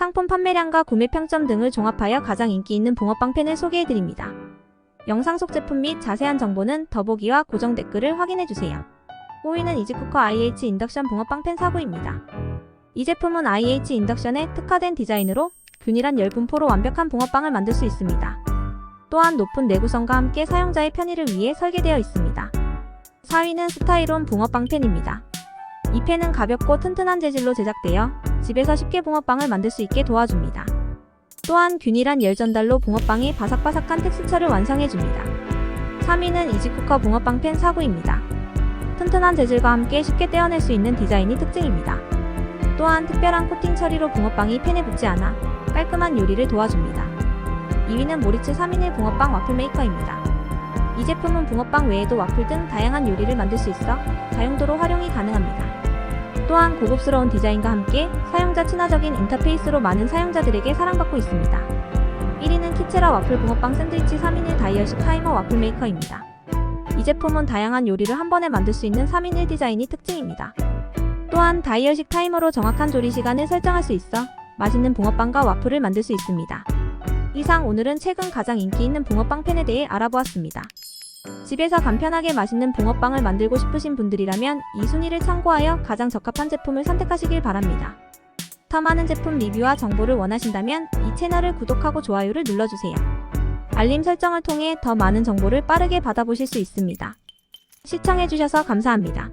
상품 판매량과 구매 평점 등을 종합하여 가장 인기 있는 붕어빵 팬을 소개해드립니다. 영상 속 제품 및 자세한 정보는 더보기와 고정 댓글을 확인해주세요. 5위는 이지쿠커 IH 인덕션 붕어빵 팬 4구입니다. 이 제품은 IH 인덕션에 특화된 디자인으로 균일한 열 분포로 완벽한 붕어빵을 만들 수 있습니다. 또한 높은 내구성과 함께 사용자의 편의를 위해 설계되어 있습니다. 4위는 스타이론 붕어빵 팬입니다. 이 팬은 가볍고 튼튼한 재질로 제작되어 집에서 쉽게 붕어빵을 만들 수 있게 도와줍니다. 또한 균일한 열 전달로 붕어빵이 바삭바삭한 텍스처를 완성해줍니다. 3위는 이지쿠커 붕어빵 팬 4구입니다. 튼튼한 재질과 함께 쉽게 떼어낼 수 있는 디자인이 특징입니다. 또한 특별한 코팅 처리로 붕어빵이 팬에 붙지 않아 깔끔한 요리를 도와줍니다. 2위는 모리츠 3인의 붕어빵 와플 메이커입니다. 이 제품은 붕어빵 외에도 와플 등 다양한 요리를 만들 수 있어 다용도로 활용이 가능합니다. 또한 고급스러운 디자인과 함께 사용자 친화적인 인터페이스로 많은 사용자들에게 사랑받고 있습니다. 1위는 키체라 와플 붕어빵 샌드위치 3인의 다이얼식 타이머 와플 메이커입니다. 이 제품은 다양한 요리를 한 번에 만들 수 있는 3인 1 디자인이 특징입니다. 또한 다이얼식 타이머로 정확한 조리 시간을 설정할 수 있어 맛있는 붕어빵과 와플을 만들 수 있습니다. 이상 오늘은 최근 가장 인기 있는 붕어빵 팬에 대해 알아보았습니다. 집에서 간편하게 맛있는 붕어빵을 만들고 싶으신 분들이라면 이 순위를 참고하여 가장 적합한 제품을 선택하시길 바랍니다. 더 많은 제품 리뷰와 정보를 원하신다면 이 채널을 구독하고 좋아요를 눌러주세요. 알림 설정을 통해 더 많은 정보를 빠르게 받아보실 수 있습니다. 시청해주셔서 감사합니다.